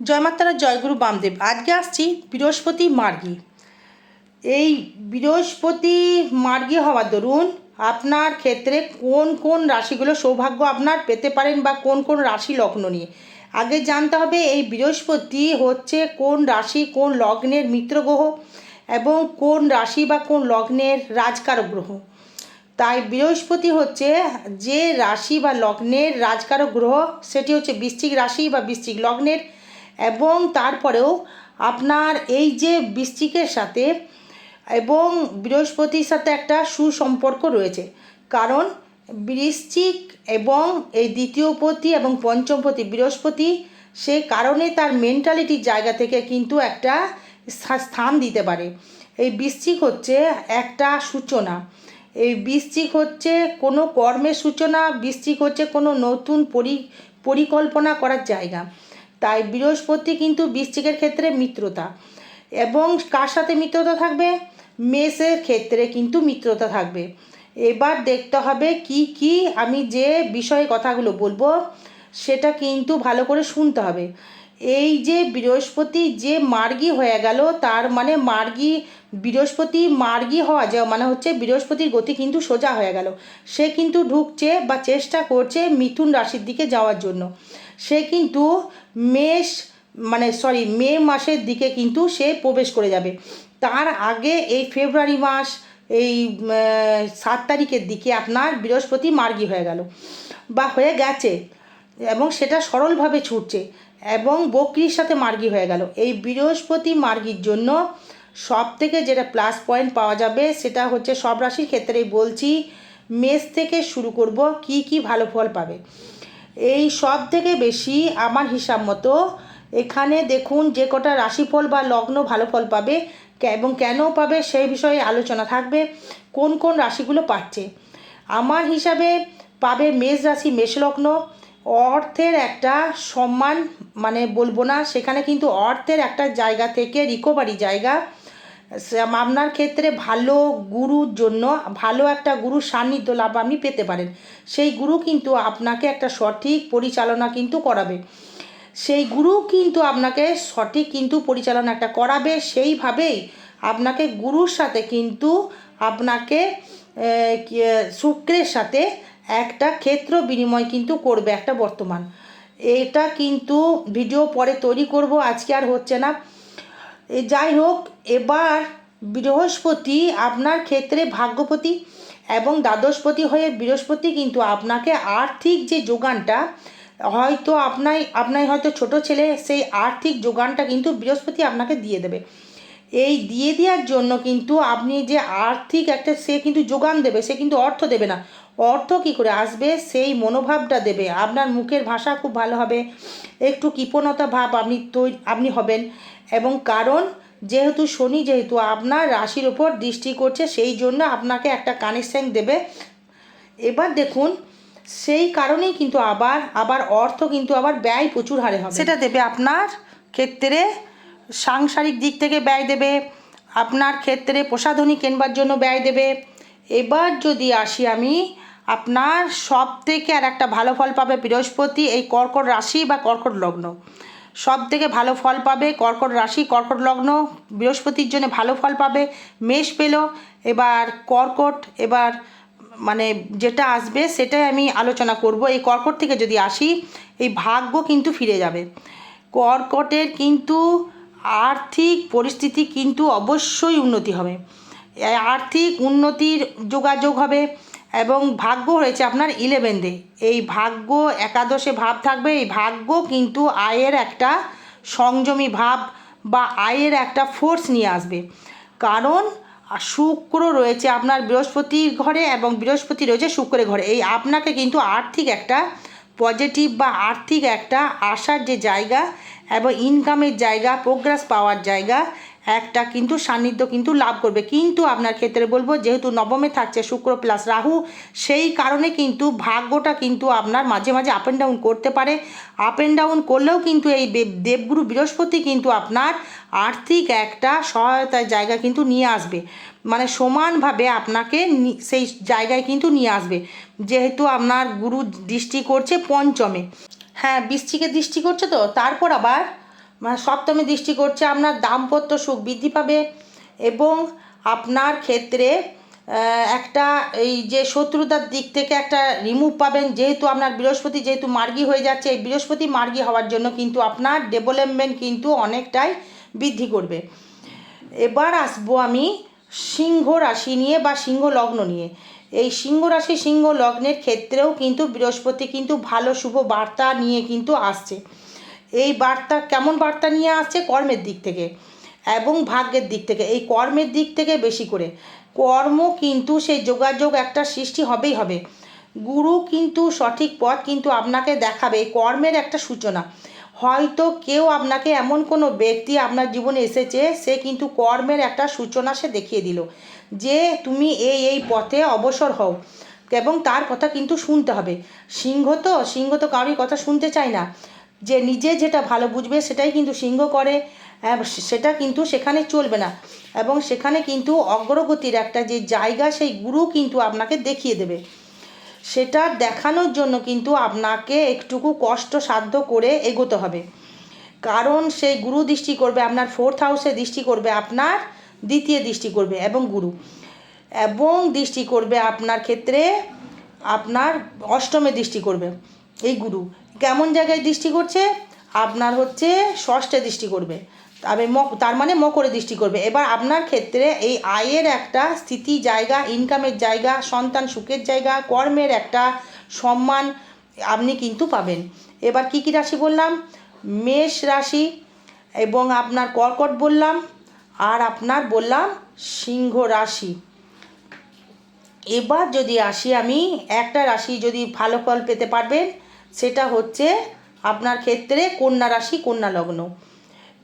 জয়মাতারা জয়গুরু বামদেব। আজকে আসছি বৃহস্পতি মার্গী। এই বৃহস্পতি মার্গী হওয়ার দরুন আপনার ক্ষেত্রে কোন কোন রাশিগুলো সৌভাগ্য আপনার পেতে পারেন বা কোন কোন রাশি লগ্ন নিয়ে। আগে জানতে হবে এই বৃহস্পতি হচ্ছে কোন রাশি, কোন লগ্নের মিত্র গ্রহ এবং কোন রাশি বা কোন লগ্নের রাজকারক গ্রহ। তাই বৃহস্পতি হচ্ছে যে রাশি বা লগ্নের রাজকারক গ্রহ, সেটি হচ্ছে বৃশ্চিক রাশি বা বৃশ্চিক লগ্নের এবং তারপরেও আপনার এই যে বৃশ্চিকের সাথে এবং বৃহস্পতির সাথে একটা সুসম্পর্ক রয়েছে। কারণ বৃশ্চিক এবং এই দ্বিতীয়পতি এবং পঞ্চমপতি বৃহস্পতি, সে কারণে তার মেন্টালিটির জায়গা থেকে কিন্তু একটা স্থান দিতে পারে। এই বৃশ্চিক হচ্ছে একটা সূচনা। এই বৃশ্চিক হচ্ছে কোনো কর্মের সূচনা, বৃশ্চিক হচ্ছে কোনো নতুন পরি, পরিকল্পনা করার জায়গা। তাই বৃহস্পতি কিন্তু বৃশ্চিকের ক্ষেত্রে মিত্রতা। এবং কার সাথে মিত্রতা থাকবে? মেষের ক্ষেত্রে কিন্তু মিত্রতা থাকবে। এবার দেখতে হবে কি কি আমি যে বিষয়ে কথাগুলো বলব, সেটা কিন্তু ভালো করে শুনতে হবে। এই যে বৃহস্পতি যে মার্গী হয়ে গেল, তার মানে মার্গী, বৃহস্পতি মার্গী হওয়া যায় মানে হচ্ছে বৃহস্পতির গতি কিন্তু সোজা হয়ে গেল। সে কিন্তু ঢুকছে বা চেষ্টা করছে মিথুন রাশির দিকে যাওয়ার জন্য। সে কিন্তু মেষ মানে সরি মে মাসের দিকে কিন্তু সে প্রবেশ করে যাবে। তার আগে এই ফেব্রুয়ারি মাস, এই সাত তারিখের দিকে আপনার বৃহস্পতি মার্গী হয়ে গেল বা হয়ে গেছে এবং সেটা সরলভাবে ছুটছে এবং বকরির সাথে মার্গী হয়ে গেল। এই বৃহস্পতি মার্গীর জন্য সব থেকে যেটা প্লাস পয়েন্ট পাওয়া যাবে সেটা হচ্ছে সব রাশির ক্ষেত্রেই বলছি, মেষ থেকে শুরু করব, কি কি ভালো ফল পাবে। এই সব থেকে বেশি আমার হিসাব মতো। এখানে দেখুন যে কটা রাশিফল বা লগ্ন ভালো ফল পাবে এবং কেন পাবে সেই বিষয়ে আলোচনা থাকবে, কোন কোন রাশিগুলো পাচ্ছে। আমার হিসাবে পাবে মেষ রাশি মেষলগ্ন অর্থের একটা সম্মান মানে বলব না, সেখানে কিন্তু অর্থের একটা জায়গা থেকে রিকভারি জায়গা। আপনার ক্ষেত্রে ভালো গুরুর জন্য, ভালো একটা গুরুর সান্নিধ্য লাভ আপনি পেতে পারেন। সেই গুরু কিন্তু আপনাকে একটা সঠিক পরিচালনা কিন্তু করাবে। সেই গুরু কিন্তু আপনাকে সঠিক কিন্তু পরিচালনা একটা করাবে। সেইভাবেই আপনাকে গুরুর সাথে কিন্তু আপনাকে শুক্রের সাথে একটা ক্ষেত্র বিনিময় কিন্তু করবে একটা বর্তমান। এটা কিন্তু ভিডিও পরে তৈরি করব, আজকে আর হচ্ছে না। যাই হোক, এবার বৃহস্পতি আপনার ক্ষেত্রে ভাগ্যপতি এবং দ্বাদশপতি হয়ে বৃহস্পতি কিন্তু আপনাকে আর্থিক যে যোগানটা, হয়তো আপনাই আপনার হয়তো ছোট ছেলে, সেই আর্থিক যোগানটা কিন্তু বৃহস্পতি আপনাকে দিয়ে দেবে। এই দিয়ে দেওয়ার জন্য কিন্তু আপনি যে আর্থিক একটা, সে কিন্তু যোগান দেবে, সে কিন্তু অর্থ দেবে না। অর্থ কী করে আসবে? সেই মনোভাবটা দেবে। আপনার মুখের ভাষা খুব ভালো হবে। একটু কৃপণতা ভাব আপনি তৈরি আপনি হবেন। এবং কারণ, যেহেতু শনি যেহেতু আপনার রাশির ওপর দৃষ্টি করছে, সেই জন্য আপনাকে একটা কানেকশন দেবে। এবার দেখুন, সেই কারণেই কিন্তু আবার আবার অর্থ কিন্তু আবার ব্যয় প্রচুর হারে হবে। সেটা দেবে আপনার ক্ষেত্রে সাংসারিক দিক থেকে ব্যয় দেবে, আপনার ক্ষেত্রে প্রসাধনী কেনবার জন্য ব্যয় দেবে। এবার যদি আসি আমি, আপনার সব থেকে আর একটা ভালো ফল পাবে বৃহস্পতি, এই কর্কট রাশি বা কর্কট লগ্ন। সব থেকে ভালো ফল পাবে কর্কট রাশি, কর্কট লগ্ন, বৃহস্পতির জন্য ভালো ফল পাবে, মেষ পেল, এবার কর্কট, এবার মানে যেটা আসবে সেটাই আমি আলোচনা করব। এই কর্কট থেকে যদি আসি, এই ভাগ্য কিন্তু ফিরে যাবে। কর্কটের কিন্তু আর্থিক পরিস্থিতি কিন্তু অবশ্যই উন্নতি হবে। আর্থিক উন্নতির যোগাযোগ হবে এবং ভাগ্য হয়েছে আপনার ইলেভেনদে এই ভাগ্য একাদশে ভাব থাকবে, এই ভাগ্য কিন্তু আয়ের একটা সংযমী ভাব বা আয়ের একটা ফোর্স নিয়ে আসবে। কারণ, শুক্র রয়েছে আপনার বৃহস্পতির ঘরে এবং বৃহস্পতি রয়েছে শুক্রের ঘরে। এই আপনাকে কিন্তু আর্থিক একটা পজিটিভ বা আর্থিক একটা আসার যে জায়গা এবং ইনকামের জায়গা প্রোগ্রেস পাওয়ার জায়গা, একটা কিন্তু সান্নিধ্য কিন্তু লাভ করবে। কিন্তু আপনার ক্ষেত্রে বলব, যেহেতু নবমে থাকছে শুক্র প্লাস রাহু, সেই কারণে কিন্তু ভাগ্যটা কিন্তু আপনার মাঝে মাঝে আপ অ্যান্ড ডাউন করতে পারে। আপ অ্যান্ড ডাউন করলেও কিন্তু এই দেবগুরু বৃহস্পতি কিন্তু আপনার আর্থিক একটা সহায়তার জায়গা কিন্তু নিয়ে আসবে। মানে সমানভাবে আপনাকে সেই জায়গায় কিন্তু নিয়ে আসবে। যেহেতু আপনার গুরু দৃষ্টি করছে পঞ্চমে। হ্যাঁ বৃষ্টিকে দৃষ্টি করছে তো, তারপর আবার মানে সপ্তমী দৃষ্টি করছে আপনার দাম্পত্য সুখ বৃদ্ধি পাবে এবং আপনার ক্ষেত্রে একটা এই যে শত্রুতার দিক থেকে একটা রিমুভ পাবেন। যেহেতু আপনার বৃহস্পতি যেহেতু মার্গি হয়ে যাচ্ছে, এই বৃহস্পতি মার্গি হওয়ার জন্য কিন্তু আপনার ডেভেলপমেন্ট কিন্তু অনেকটাই বৃদ্ধি করবে। এবার আসব আমি সিংহ রাশি নিয়ে বা সিংহ লগ্ন নিয়ে। এই সিংহ রাশি সিংহ লগ্নের ক্ষেত্রেও কিন্তু বৃহস্পতি কিন্তু ভালো শুভ বার্তা নিয়ে কিন্তু আসছে। এই বার্তা, কেমন বার্তা নিয়ে আসছে? কর্মের দিক থেকে এবং ভাগ্যের দিক থেকে। এই কর্মের দিক থেকে বেশি করে। কর্ম কিন্তু সেই যোগাযোগ একটা সৃষ্টি হবেই হবে। গুরু কিন্তু সঠিক পথ কিন্তু আপনাকে দেখাবে। এই কর্মের একটা সূচনা। হয়তো কেউ আপনাকে এমন কোনো ব্যক্তি আপনার জীবনে এসেছে সে কিন্তু কর্মের একটা সূচনা সে দেখিয়ে দিল যে তুমি এই এই পথে অবসর হও এবং তার কথা কিন্তু শুনতে হবে। সিংহ তো সিংহ তো কারোর কথা শুনতে চায় না। যে নিজে যেটা ভালো বুঝবে সেটাই কিন্তু সিংহ করে আহ, সেটা কিন্তু সেখানে চলবে না এবং সেখানে কিন্তু অগ্রগতির একটা যে জায়গা সেই গুরু কিন্তু আপনাকে দেখিয়ে দেবে। সেটা দেখানোর জন্য কিন্তু আপনাকে একটুকু কষ্ট সাধ্য করে এগোতে হবে। কারণ সেই গুরু দৃষ্টি করবে, আপনার ফোর্থ হাউসে দৃষ্টি করবে, আপনার দ্বিতীয় দৃষ্টি করবে এবং গুরু। এবং দৃষ্টি করবে আপনার ক্ষেত্রে আপনার অষ্টমে দৃষ্টি করবে, এই গুরু। কেমন জায়গায় দৃষ্টি করছে? আপনার হচ্ছে ষষ্ঠে দৃষ্টি করবে। তবে মক, তার মানে মকরে দৃষ্টি করবে। এবার আপনার ক্ষেত্রে এই আয়ের একটা স্থিতি জায়গা ইনকামের জায়গা, সন্তান সুখের জায়গা, কর্মের একটা সম্মান আপনি কিন্তু পাবেন। এবার কি কি রাশি বললাম? মেষ রাশি এবং আপনার কর্কট বললাম, আর আপনার বললাম সিংহ রাশি। এবার যদি আসি আমি, একটা রাশি যদি ভালো ফল পেতে পারবেন, সেটা হচ্ছে আপনার ক্ষেত্রে কন্যা রাশি, কন্যা লগ্ন।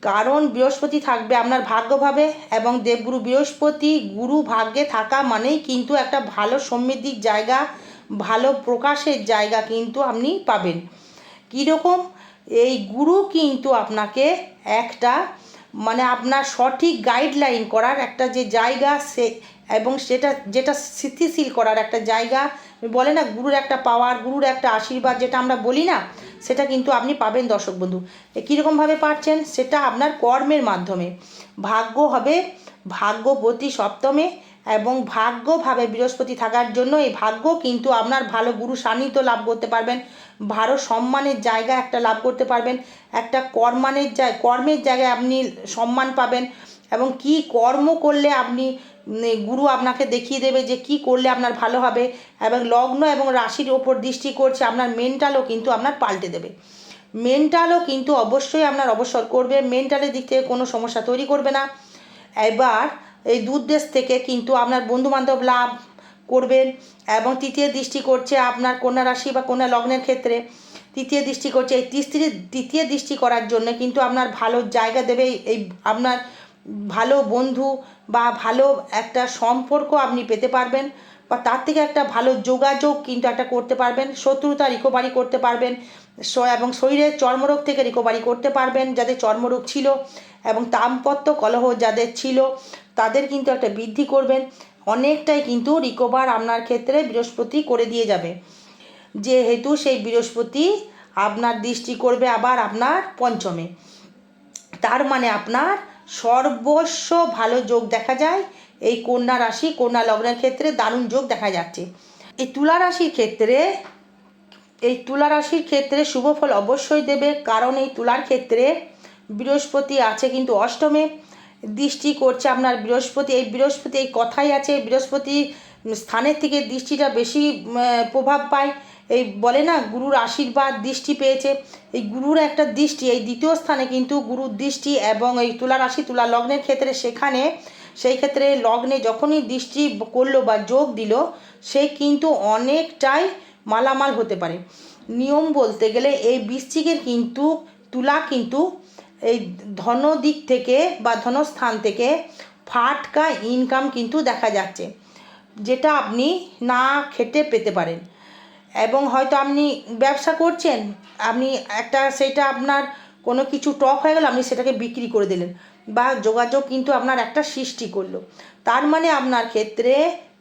কারণ বৃহস্পতি থাকবে আপনার ভাগ্যভাবে এবং দেবগুরু বৃহস্পতি গুরু ভাগ্যে থাকা মানেই কিন্তু একটা ভালো সমৃদ্ধির জায়গা, ভালো প্রকাশের জায়গা কিন্তু আপনি পাবেন। কীরকম? এই গুরু কিন্তু আপনাকে একটা মানে আপনার সঠিক গাইডলাইন করার একটা যে জায়গা সে, এবং সেটা, যেটা স্থিতিশীল করার একটা জায়গা, বলে না গুরুর একটা পাওয়ার গুরুর একটা আশীর্বাদ যেটা আমরা বলি না, সেটা কিন্তু আপনি পাবেন দর্শক বন্ধু। কীরকমভাবে পাচ্ছেন সেটা আপনার কর্মের মাধ্যমে। ভাগ্য হবে ভাগ্যবতী সপ্তমে, এবং ভাগ্যভাবে বৃহস্পতি থাকার জন্য এই ভাগ্য কিন্তু আপনার ভালো গুরু সান্নিধ্য লাভ করতে পারবেন। ভালো সম্মানের জায়গা একটা লাভ করতে পারবেন। একটা কর্মানের জায়, কর্মের জায়গায় আপনি সম্মান পাবেন এবং কি কর্ম করলে আপনি গুরু আপনাকে দেখিয়ে দেবে যে কি করলে আপনার ভালো হবে এবং লগ্ন এবং রাশির ওপর দৃষ্টি করছে আপনার মেন্টালও কিন্তু আপনার পাল্টে দেবে। মেন্টালও কিন্তু অবশ্যই আপনার অবসর করবে, মেন্টালের দিক থেকে কোনো সমস্যা তৈরি করবে না। এবার এই দূর দেশ থেকে কিন্তু আপনার বন্ধুবান্ধব লাভ করবেন। এবং তৃতীয় দৃষ্টি করছে আপনার কন্যা রাশি বা কন্যা লগ্নের ক্ষেত্রে। তৃতীয় দৃষ্টি করছে এই তৃতীয় তৃতীয় দৃষ্টি করার জন্য কিন্তু আপনার ভালো জায়গা দেবে। এই- আপনার ভালো বন্ধু বা ভালো একটা সম্পর্ক আপনি পেতে পারবেন বা তার থেকে একটা ভালো যোগাযোগ কিন্তু একটা করতে পারবেন, শত্রুতা রিকভারি করতে পারবেন এবং শরীরের চর্মরোগ থেকে রিকভারি করতে পারবেন যাদের চর্মরোগ ছিল এবং দাম্পত্য কলহ যাদের ছিল তাদের কিন্তু একটা বৃদ্ধি করবেন। অনেকটাই কিন্তু রিকভার আপনার ক্ষেত্রে বৃহস্পতি করে দিয়ে যাবে। যেহেতু সেই বৃহস্পতি আপনার দৃষ্টি করবে আবার আপনার পঞ্চমে। তার মানে আপনার সর্বস্ব ভালো যোগ দেখা যায়। এই কন্যা রাশি, কন্যা লগ্নের ক্ষেত্রে দারুণ যোগ দেখা যাচ্ছে। এই তুলা রাশির ক্ষেত্রে, এই তুলা রাশির ক্ষেত্রে শুভ ফল অবশ্যই দেবে। কারণ এই তুলার ক্ষেত্রে বৃহস্পতি আছে কিন্তু অষ্টমে। দৃষ্টি করছে আপনার বৃহস্পতি। এই বৃহস্পতি এই কথাই আছে বৃহস্পতি স্থানের থেকে দৃষ্টিটা বেশি প্রভাব পায়। এই বলে না, গুরুর আশীর্বাদ, দৃষ্টি পেয়েছে। এই গুরুর একটা দৃষ্টি, এই দ্বিতীয় স্থানে কিন্তু গুরুর দৃষ্টি এবং এই তুলা রাশি, তুলা লগ্নের ক্ষেত্রে সেখানে, সেই ক্ষেত্রে লগ্নে যখনই দৃষ্টি করল বা যোগ দিল, সে কিন্তু অনেকটাই মালামাল হতে পারে। নিয়ম বলতে গেলে এই বৃশ্চিকের কিন্তু, তুলা কিন্তু এই ধন দিক থেকে বা ধনস্থান থেকে ফাটকা ইনকাম কিন্তু দেখা যাচ্ছে, যেটা আপনি না খেটে পেতে পারেন। এবং হয়তো আপনি ব্যবসা করছেন, আপনি একটা সেটা আপনার কোনো কিছু টক হয়ে গেল, আপনি সেটাকে বিক্রি করে দিলেন বা যোগাযোগ কিন্তু আপনার একটা সৃষ্টি করল। তার মানে আপনার ক্ষেত্রে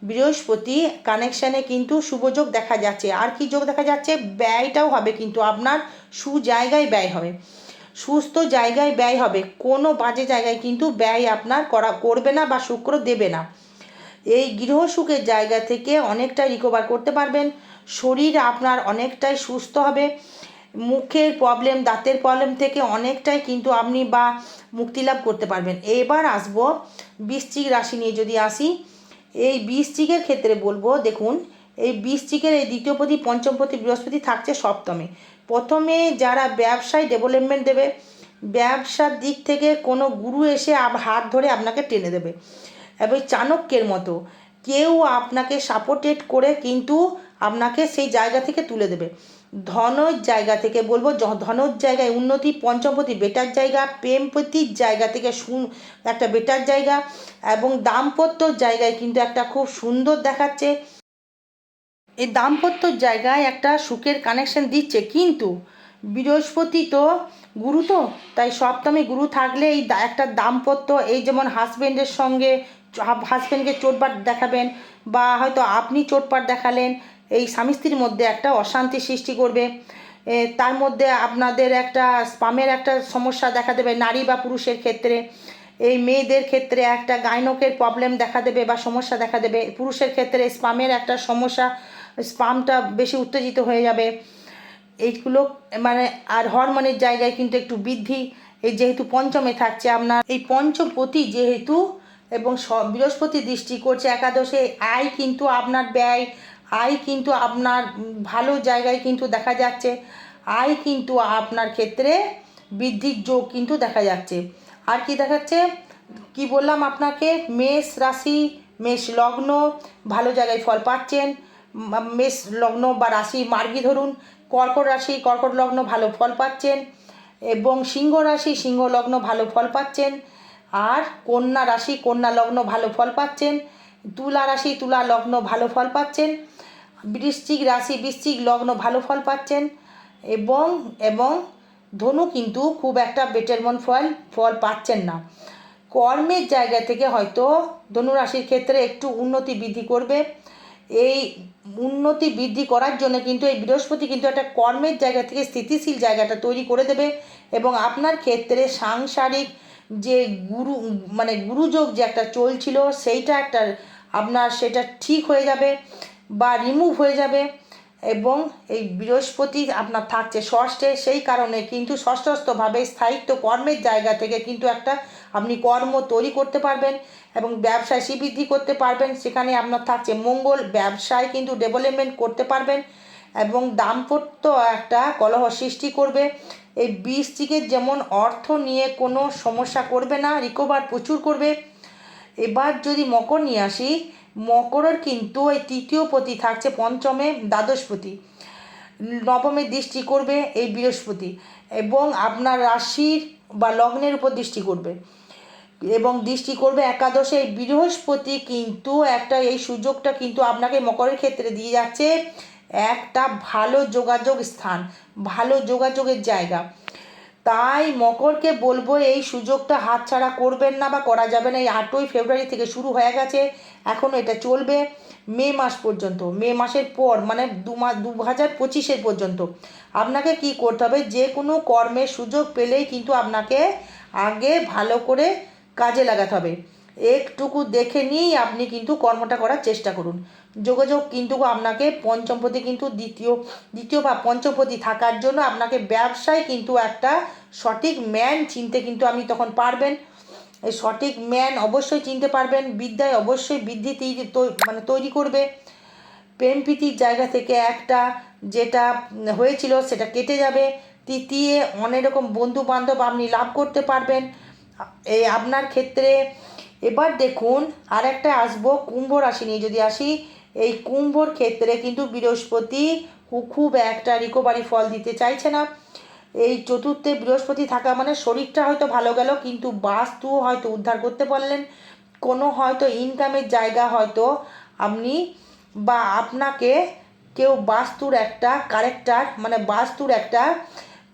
বৃহস্পতি কানেকশানে কিন্তু শুভযোগ দেখা যাচ্ছে। আর কি যোগ দেখা যাচ্ছে? ব্যয়টাও হবে কিন্তু, আপনার সুজায়গায় ব্যয় হবে। সুস্থ জায়গায় ব্যয় হবে। কোনো বাজে জায়গায় কিন্তু ব্যয় আপনার করা করবে না বা শুক্র দেবে না। এই গৃহসুখের জায়গা থেকে অনেকটাই রিকভার করতে পারবেন। শরীর আপনার অনেকটাই সুস্থ হবে। মুখের প্রবলেম দাঁতের প্রবলেম থেকে অনেকটাই কিন্তু আপনি বা মুক্তি লাভ করতে পারবেন। এবার আসব বৃশ্চিক রাশি নিয়ে যদি আসি, এই বৃশ্চিকের ক্ষেত্রে বলব, দেখুন এই বৃশ্চিকের এই দ্বিতীয়পতি পঞ্চমপতি বৃহস্পতি থাকছে সপ্তমে। প্রথমে যারা ব্যবসায় ডেভেলপমেন্ট দেবে, ব্যবসার দিক থেকে কোনো গুরু এসে হাত ধরে আপনাকে টেনে দেবে। এবং চাণক্যের মতো, কেউ আপনাকে সাপোর্টেড করে কিন্তু আপনাকে সেই জায়গা থেকে তুলে দেবে। ধনের জায়গা থেকে বলব ধনের জায়গায় উন্নতি পঞ্চমপতি বেটার জায়গা প্রেমপতির জায়গা থেকে সুন একটা বেটার জায়গা এবং দাম্পত্যর জায়গায় কিন্তু একটা খুব সুন্দর দেখাচ্ছে। এই দাম্পত্যর জায়গায় একটা সুখের কানেকশন দিচ্ছে। কিন্তু বৃহস্পতি তো গুরু তো, তাই সপ্তমী গুরু থাকলে এই একটা দাম্পত্য, এই যেমন হাজব্যান্ডের সঙ্গে হাজব্যান্ডকে চোটপাট দেখাবেন বা হয়তো আপনি চোটপাট দেখালেন, এই স্বামী স্ত্রীর মধ্যে একটা অশান্তি সৃষ্টি করবে। তার মধ্যে আপনাদের একটা স্পামের একটা সমস্যা দেখা দেবে নারী বা পুরুষের ক্ষেত্রে। এই মেয়েদের ক্ষেত্রে একটা গাইনকের প্রবলেম দেখা দেবে বা সমস্যা দেখা দেবে। পুরুষের ক্ষেত্রে স্পামের একটা সমস্যা স্পামটা বেশি উত্তেজিত হয়ে যাবে। এইগুলো মানে আর হরমোনের জায়গায় কিন্তু একটু বৃদ্ধি। এই যেহেতু পঞ্চমে থাকছে আপনার, এই পঞ্চপতি যেহেতু এবং বৃহস্পতি দৃষ্টি করছে একাদশে আয় কিন্তু আপনার ব্যয় আয় কিন্তু আপনার ভালো জায়গায় কিন্তু দেখা যাচ্ছে আয় কিন্তু আপনার ক্ষেত্রে বৃদ্ধির যোগ কিন্তু দেখা যাচ্ছে। আর কি দেখাচ্ছে? কি বললাম আপনাকে? মেষ রাশি, মেষ লগ্ন, ভালো জায়গায় ফল পাচ্ছেন। মেষ লগ্ন বা রাশি মার্গী ধরুন, কর্কট রাশি, কর্কট লগ্ন ভালো ফল পাচ্ছেন এবং সিংহ রাশি, সিংহ লগ্ন ভালো ফল পাচ্ছেন। আর কন্যা রাশি, কন্যা লগ্ন ভালো ফল পাচ্ছেন। তুলা রাশি, তুলা লগ্ন ভালো ফল পাচ্ছেন। বৃশ্চিক রাশি, বৃশ্চিক লগ্ন ভালো ফল পাচ্ছেন এবং এবং ধনু কিন্তু খুব একটা বেটারমন ফল ফল পাচ্ছেন না। কর্মের জায়গা থেকে হয়তো ধনুরাশির ক্ষেত্রে একটু উন্নতি বৃদ্ধি করবে। এই উন্নতি বৃদ্ধি করার জন্য কিন্তু এই বৃহস্পতি কিন্তু একটা কর্মের জায়গা থেকে স্থিতিশীল জায়গাটা তৈরি করে দেবে এবং আপনার ক্ষেত্রে সাংসারিক যে গুরু মানে গুরুযোগ যে একটা চলছিল, সেইটা একটা আপনার সেটা ঠিক হয়ে যাবে বা রিমুভ হয়ে যাবে এবং এই বৃহস্পতি আপনার থাকছে ষষ্ঠে, সেই কারণে কিন্তু ষষ্ঠস্থভাবে স্থায়িত্ব কর্মের জায়গা থেকে কিন্তু একটা আপনি কর্ম তৈরি করতে পারবেন এবং ব্যবসায় শ্রীবৃদ্ধি করতে পারবেন। সেখানে আপনার থাকছে মঙ্গল, ব্যবসায় কিন্তু ডেভেলপমেন্ট করতে পারবেন এবং দাম্পত্য একটা কলহ সৃষ্টি করবে। এই বৃষ্টিকের যেমন অর্থ নিয়ে কোনো সমস্যা করবে না রিকভার প্রচুর করবে। এবার যদি মকর নিয়ে আসি, মকরের কিন্তু এই তৃতীয় পতি থাকছে পঞ্চমে দ্বাদশপতি নবমে দৃষ্টি করবে এই বৃহস্পতি এবং আপনার রাশির বা লগ্নের উপর দৃষ্টি করবে। এবং দৃষ্টি করবে একাদশে এই বৃহস্পতি, কিন্তু একটা এই সুযোগটা কিন্তু আপনাকে মকরের ক্ষেত্রে দিয়ে যাচ্ছে। একটা ভালো যোগাযোগ স্থান, ভালো যোগাযোগের জায়গা। তাই মকরকে বলব এই সুযোগটা হাতছাড়া করবেন না বা করা যাবে না। এই আটই ফেব্রুয়ারি থেকে শুরু হয়ে গেছে এখনও এটা চলবে। মে মাস পর্যন্ত, মে মাসের পর মানে দু মাস দু হাজার পঁচিশের পর্যন্ত। আপনাকে কি করতে হবে? যে কোনো কর্মের সুযোগ পেলেই কিন্তু আপনাকে আগে ভালো করে কাজে লাগাতে হবে। একটুকু দেখে নিয়েই আপনি কিন্তু কর্মটা করার চেষ্টা করুন। যোগাযোগ কিন্তু আপনাকে পঞ্চমপতি কিন্তু দ্বিতীয় দ্বিতীয় বা পঞ্চমপতি থাকার জন্য আপনাকে ব্যবসায় কিন্তু একটা সঠিক ম্যান চিনতে কিন্তু আপনি তখন পারবেন। এই সঠিক ম্যান অবশ্যই চিনতে পারবেন, বিদ্যায় অবশ্যই বৃদ্ধি মানে তৈরি করবে। প্রেম প্রীতির জায়গা থেকে একটা যেটা হয়েছিল সেটা কেটে যাবে। তৃতীয়, অনেক রকম বন্ধু বান্ধব আপনি লাভ করতে পারবেন। এই আপনার ক্ষেত্রে এবার দেখুন আর একটা আসব, কুম্ভ রাশি নিয়ে। যদি আসি, এই কুম্ভর ক্ষেত্রে কিন্তু বৃহস্পতি খুব একটা রিকভারি ফল দিতে চাইছে না। এই চতুর্থে বৃহস্পতি থাকা মানে শরীরটা হয়তো ভালো গেল, কিন্তু বাস্তু হয়তো উদ্ধার করতে পারলেন। কোনো হয়তো ইনকামের জায়গা হয়তো আপনি বা আপনাকে কেউ বাস্তুর একটা কারেক্টার মানে বাস্তুর একটা,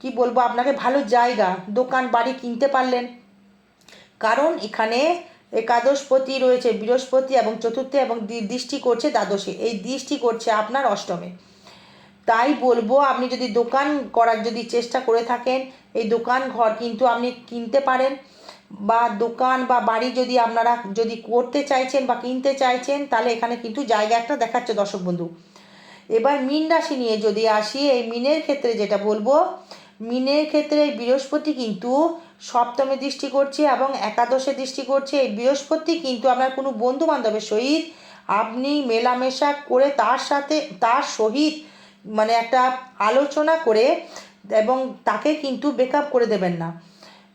কি বলব, আপনাকে ভালো জায়গা, দোকান, বাড়ি কিনতে পারলেন। কারণ এখানে একাদশপতি রয়েছে, বৃহস্পতি এবং চতুর্থে এবং দৃষ্টি করছে দ্বাদশে। এই দৃষ্টি করছে আপনার অষ্টমে। তাই বলব, আপনি যদি দোকান করার যদি চেষ্টা করে থাকেন, এই দোকান ঘর কিন্তু আপনি কিনতে পারেন বা দোকান বা বাড়ি যদি আপনারা যদি করতে চাইছেন বা কিনতে চাইছেন, তাহলে এখানে কিন্তু জায়গা একটা দেখাচ্ছে দর্শক বন্ধু। এবার মিন রাশি নিয়ে যদি আসি, এই মিনের ক্ষেত্রে যেটা বলব, মিনের ক্ষেত্রে বৃহস্পতি কিন্তু সপ্তমে দৃষ্টি করছে এবং একাদশে দৃষ্টি করছে এই বৃহস্পতি, কিন্তু আপনার কোনো বন্ধু বান্ধবের সহিত আপনি মেলামেশা করে তার সাথে, তার সহিত মানে একটা আলোচনা করে এবং তাকে কিন্তু বেকআপ করে দেবেন না।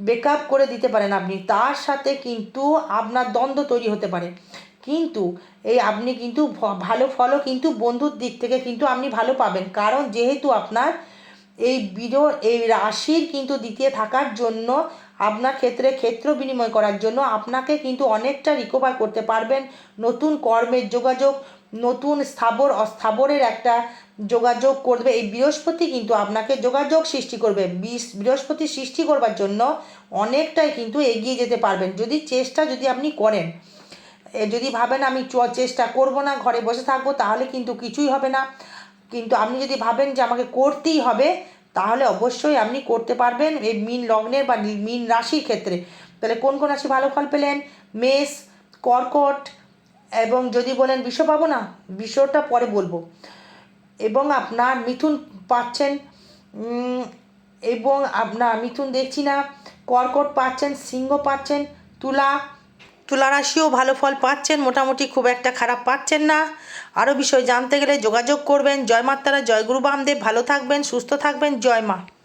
বেকআপ করে দিতে পারেন আপনি। তার সাথে কিন্তু আপনার দ্বন্দ্ব তৈরি হতে পারে। কিন্তু এই আপনি কিন্তু ভালো ফলও কিন্তু বন্ধুর দিক থেকে কিন্তু আপনি ভালো পাবেন। কারণ যেহেতু আপনার এই বিরো এই রাশির কিন্তু দ্বিতীয় থাকার জন্য, আপনার ক্ষেত্রে ক্ষেত্র বিনিময় করার জন্য আপনাকে কিন্তু অনেকটা রিকভার করতে পারবেন। নতুন কর্মের যোগাযোগ, নতুন স্থাবর, অস্থাবরের একটা যোগাযোগ করবে। এই বৃহস্পতি কিন্তু আপনাকে যোগাযোগ সৃষ্টি করবে। বৃহস্পতি সৃষ্টি করবার জন্য অনেকটাই কিন্তু এগিয়ে যেতে পারবেন। যদি চেষ্টা যদি আপনি করেন যদি ভাবেন আমি চেষ্টা করব না, ঘরে বসে থাকব, তাহলে কিন্তু কিছুই হবে না। কিন্তু আপনি যদি ভাবেন যে আমাকে করতেই হবে, তাহলে অবশ্যই আপনি করতে পারবেন এই মিন লগ্নের বা মিন রাশির ক্ষেত্রে। তাহলে কোন কোন রাশি ভালো ফল পেলেন? মেষ, কর্কট, এবং যদি বলেন বিষ পাবো না বিষটা পরে বলব। এবং আপনার মিথুন পাচ্ছেন এবং আপনার মিথুন দেখছি না, কর্কট পাচ্ছেন, সিংহ পাচ্ছেন, তুলা তুলা রাশিও ভালো ফল পাচ্ছেন, মোটামুটি খুব একটা খারাপ পাচ্ছেন না। আরও বিষয় জানতে গেলে যোগাযোগ করবেন। জয় মাতারা, জয় গুরু বামদেব। ভালো থাকবেন, সুস্থ থাকবেন। জয় মা।